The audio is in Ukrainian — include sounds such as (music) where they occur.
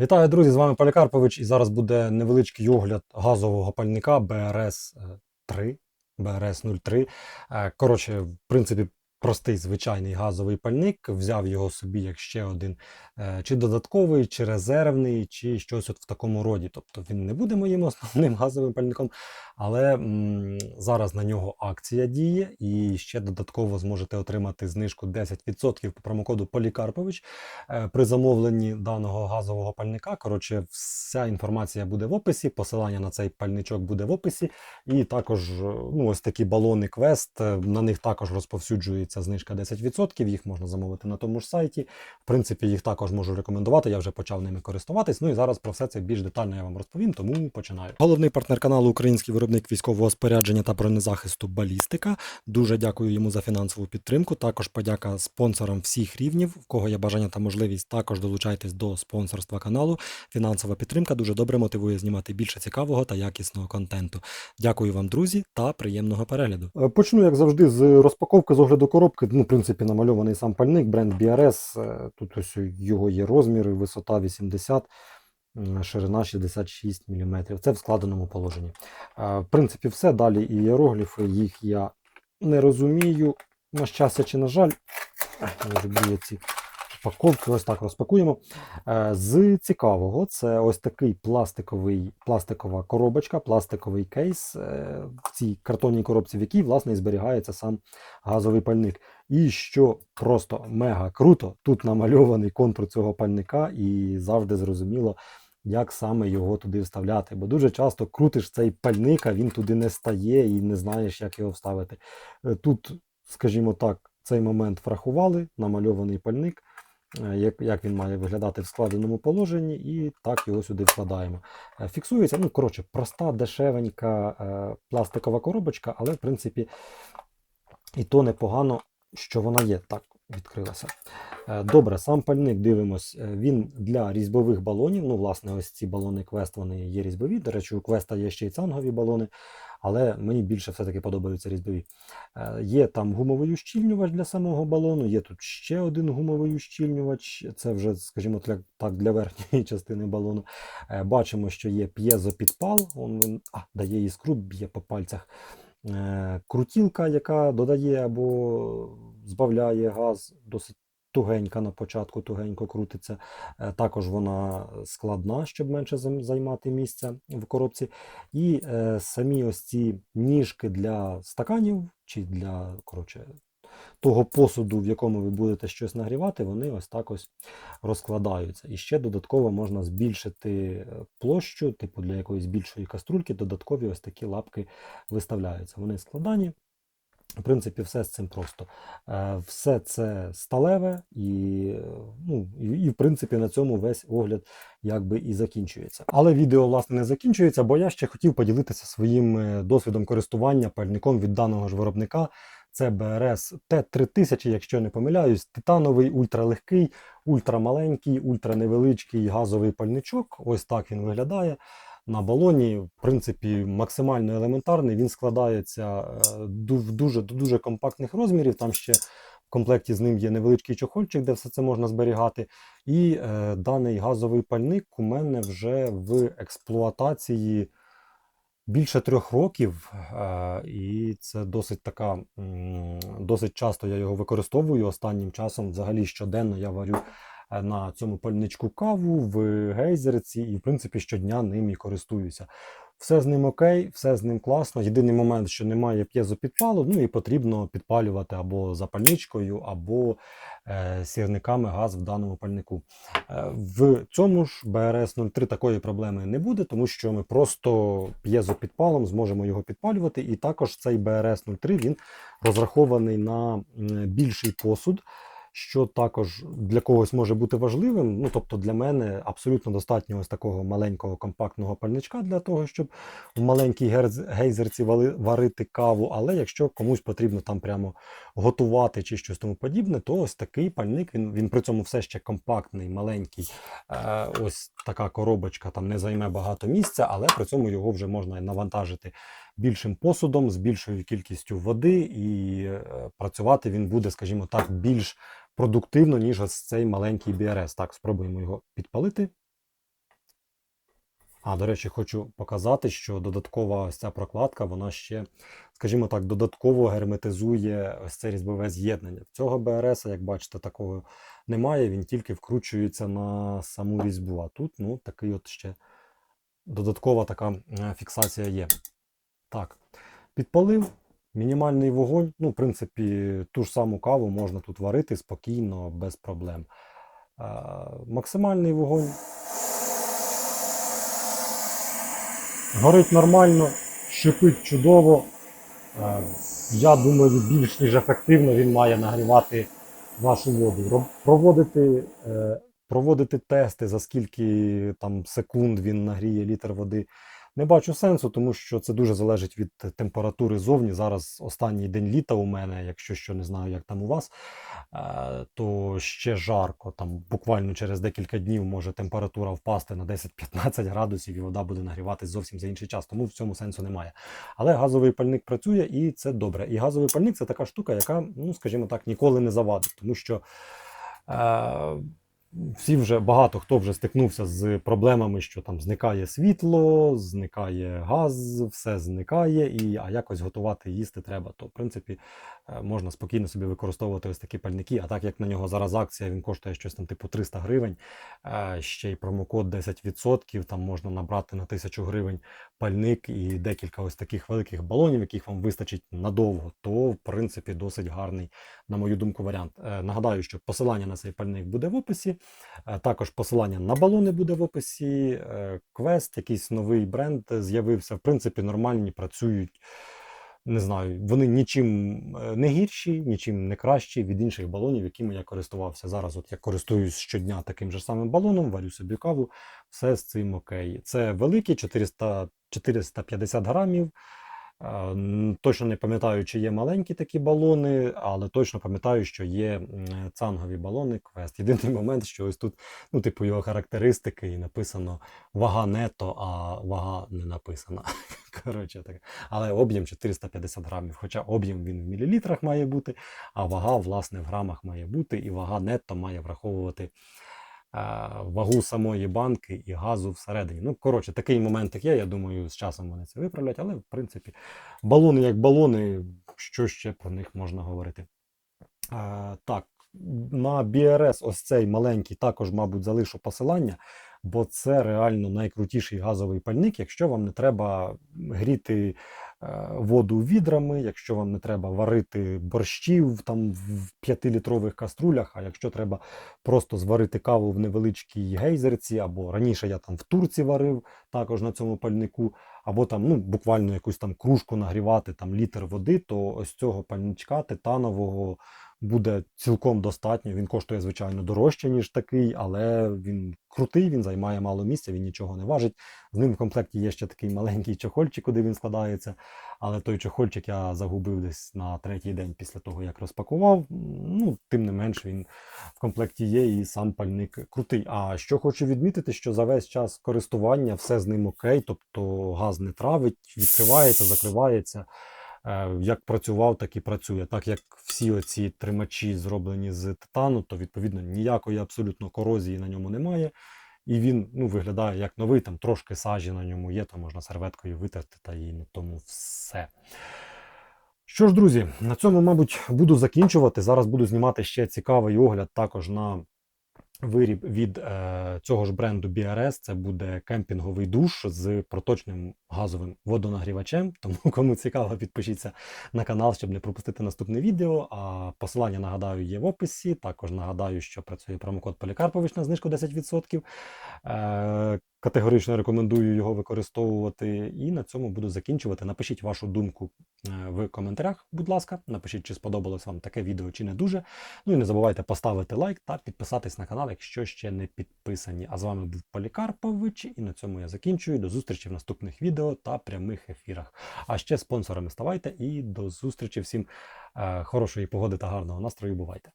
Вітаю, друзі! З вами Полікарпович. І зараз буде невеличкий огляд газового пальника БРС 3, BRS 03. Е, Коротше, в принципі, простий звичайний газовий пальник. Взяв його собі як ще один, е, чи додатковий, чи резервний, чи щось от в такому роді. Тобто він не буде моїм (laughs) основним газовим пальником, але м, зараз на нього акція діє, і ще додатково зможете отримати знижку 10% по промокоду Полікарпович е, при замовленні даного газового пальника. Коротше, вся інформація буде в описі, посилання на цей пальничок буде в описі. І також е, ну, ось такі балони е, на них також розповсюджується знижка 10%, їх можна замовити на тому ж сайті. В принципі, їх також можу рекомендувати, я вже почав ними користуватись. Ну і зараз про все це більш детально я вам розповім, тому починаю. Головний партнер каналу Український виробник військового спорядження та бронезахисту Балістика. Дуже дякую йому за фінансову підтримку. Також подяка спонсорам всіх рівнів. В кого є бажання та можливість, також долучайтесь до спонсорства каналу. Фінансова підтримка дуже добре мотивує знімати більше цікавого та якісного контенту. Дякую вам, друзі, та приємного перегляду. Е, Почну, як завжди, з розпаковки з огляду коробки. Ну, в принципі, намальований сам пальник, бренд BRS. Е, Тут ось його є розміри, висота 80. Ширина 66 мм. Це в складеному положенні. Е, В принципі, все. Далі ієрогліфи, їх я не розумію. На щастя чи на жаль, не ці упаковки. Ось так розпакуємо. Е, З цікавого, це ось такий пластиковий, пластикова коробочка, пластиковий кейс е, в цій картонній коробці, в якій, власне, і зберігається сам газовий пальник. І що просто мега круто, тут намальований контур цього пальника, і завжди зрозуміло, як саме його туди вставляти. Бо дуже часто крутиш цей пальник, а він туди не стає і не знаєш, як його вставити. Е, Тут, скажімо так, цей момент врахували, намальований пальник, як, як він має виглядати в складеному положенні, і так його сюди вкладаємо. Е, Фіксується, ну, коротше, проста, дешевенька е, пластикова коробочка, але, в принципі, і то непогано, що вона є. Так, відкрилася. Е, Добре, сам пальник дивимось. е, Він для різьбових балонів. Ну, власне, ось ці балони Quest, вони є різьбові. До речі, у Quest є ще й цангові балони, але мені більше все-таки подобаються різьбові. Е, Є там гумовий ущільнювач для самого балону, є тут ще один гумовий ущільнювач. Це вже, скажімо так, для верхньої (laughs) частини балону. Е, Бачимо, що є п'єзопідпал, він а, дає іскру, б'є по пальцях. Е, Крутілка, яка додає або збавляє газ, досить тугенька на початку, тугенько крутиться. Е, Також вона складна, щоб менше займати місця в коробці. І е, самі ось ці ніжки для стаканів чи для коротше, того посуду, в якому ви будете щось нагрівати, вони ось так ось розкладаються. І ще додатково можна збільшити е, площу, типу для якоїсь більшої каструльки, додаткові ось такі лапки виставляються. Вони складані. В принципі, все з цим просто. Е, Все це сталеве, і, ну, і, і в принципі на цьому весь огляд якби і закінчується. Але відео, власне, не закінчується, бо я ще хотів поділитися своїм е, досвідом користування пальником від даного ж виробника. Це BRS T3000, якщо не помиляюсь, титановий, ультралегкий, ультрамаленький, ультраневеличкий газовий пальничок. Ось так він виглядає на балоні, в принципі, максимально елементарний. Він складається е, в дуже, дуже компактних розмірів. Там ще в комплекті з ним є невеличкий чохольчик, де все це можна зберігати. І е, даний газовий пальник у мене вже в експлуатації більше трьох років, е, і це досить така, досить часто я його використовую. Останнім часом, взагалі, щоденно я варю на цьому пальничку каву в гейзерці, і в принципі щодня ним і користуюся. Все з ним окей, все з ним класно. Єдиний момент, що немає п'єзопідпалу, ну і потрібно підпалювати або запальничкою, або е, сірниками газ в даному пальнику. Е, В цьому ж BRS 03 такої проблеми не буде, тому що ми просто п'єзопідпалом зможемо його підпалювати. І також цей BRS 03 він розрахований на більший посуд. Що також для когось може бути важливим. Ну, тобто для мене абсолютно достатньо ось такого маленького компактного пальничка для того, щоб в маленькій гейзерці варити каву. Але якщо комусь потрібно там прямо готувати чи щось тому подібне, то ось такий пальник, він, він при цьому все ще компактний, маленький. Е, ось така коробочка там не займе багато місця, але при цьому його вже можна навантажити більшим посудом, з більшою кількістю води, і е, працювати він буде, скажімо так, більш продуктивно, ніж ось цей маленький BRS. Так, спробуємо його підпалити. А, до речі, хочу показати, що додаткова ось ця прокладка, вона ще, скажімо так, додатково герметизує ось це різьбове з'єднання. Цього БРС, як бачите, такого немає, він тільки вкручується на саму різьбу. А тут, ну, такий от ще додаткова така е, фіксація є. Так, підпалив. Мінімальний вогонь, ну, в принципі, ту ж саму каву можна тут варити спокійно, без проблем. Е, максимальний вогонь горить нормально, шипить чудово. Е, Я думаю, більш ніж ефективно він має нагрівати вашу воду. Проводити, е, проводити тести, за скільки там секунд він нагріє літр води. Не бачу сенсу, тому що це дуже залежить від температури зовні. Зараз останній день літа у мене, якщо що не знаю, як там у вас, е, то ще жарко. Там буквально через декілька днів може температура впасти на 10-15 градусів, і вода буде нагріватись зовсім за інший час. Тому в цьому сенсу немає. Але газовий пальник працює і це добре. І газовий пальник це така штука, яка, ну скажімо так, ніколи не завадить, тому що. Е, всі вже багато хто вже стикнувся з проблемами, що там зникає світло, зникає газ, все зникає, і а якось готувати їсти треба. То в принципі е, можна спокійно собі використовувати ось такі пальники. А так як на нього зараз акція, він коштує щось там типу 300 гривень, е, ще й промокод 10%, там можна набрати на 1000 гривень пальник і декілька ось таких великих балонів, яких вам вистачить надовго, то в принципі досить гарний, на мою думку, варіант. Е, Нагадаю, що посилання на цей пальник буде в описі. Е, Також посилання на балони буде в описі. Е, Квест, якийсь новий бренд з'явився. В принципі, нормальні, працюють. Не знаю, вони нічим не гірші, нічим не кращі від інших балонів, якими я користувався. Зараз от я користуюсь щодня таким же самим балоном, варю собі каву, все з цим окей. Це великі 400, 450 грамів. Точно не пам'ятаю, чи є маленькі такі балони, але точно пам'ятаю, що є цангові балони квест. Єдиний момент, що ось тут, ну, типу, його характеристики, і написано вага нето, а вага не написана. (laughs) Коротше, так. Але об'єм 450 грамів. Хоча об'єм він в мілілітрах має бути, а вага, власне, в грамах має бути, і вага нетто має враховувати вагу самої банки і газу всередині. Ну, коротше, такий моментик є. Я думаю, з часом вони це виправлять, але в принципі, балони як балони, що ще про них можна говорити? Е, так, на BRS ось цей маленький також, мабуть, залишу посилання, бо це реально найкрутіший газовий пальник, якщо вам не треба гріти воду відрами, якщо вам не треба варити борщів там в 5-літрових каструлях, а якщо треба просто зварити каву в невеличкій гейзерці, або раніше я там в турці варив також на цьому пальнику, або там ну, буквально якусь там кружку нагрівати, там літр води, то ось цього пальничка титанового буде цілком достатньо. Він коштує, звичайно, дорожче, ніж такий, але він крутий, він займає мало місця, він нічого не важить. З ним в комплекті є ще такий маленький чохольчик, куди він складається. Але той чохольчик я загубив десь на третій день після того, як розпакував. Ну, тим не менш, він в комплекті є і сам пальник крутий. А що хочу відмітити, що за весь час користування все з ним окей, тобто газ не травить, відкривається, закривається. Е, Як працював, так і працює. Так як всі оці тримачі зроблені з титану, то відповідно ніякої абсолютно корозії на ньому немає. І він ну, виглядає як новий, там трошки сажі на ньому є, то можна серветкою витерти та і на тому все. Що ж, друзі, на цьому, мабуть, буду закінчувати. Зараз буду знімати ще цікавий огляд також на виріб від е, цього ж бренду BRS. Це буде кемпінговий душ з проточним газовим водонагрівачем. (laughs) Тому, кому цікаво, підпишіться на канал, щоб не пропустити наступне відео. А посилання, нагадаю, є в описі. Також нагадаю, що працює промокод Полікарпович на знижку 10%. Е, Категорично рекомендую його використовувати. І на цьому буду закінчувати. Напишіть вашу думку е, в коментарях, будь ласка. Напишіть, чи сподобалось вам таке відео, чи не дуже. Ну і не забувайте поставити лайк та підписатись на канал, якщо ще не підписані. А з вами був Полікарпович, і на цьому я закінчую. До зустрічі в наступних відео та прямих ефірах. А ще спонсорами ставайте і до зустрічі всім е, хорошої погоди та гарного настрою. Бувайте!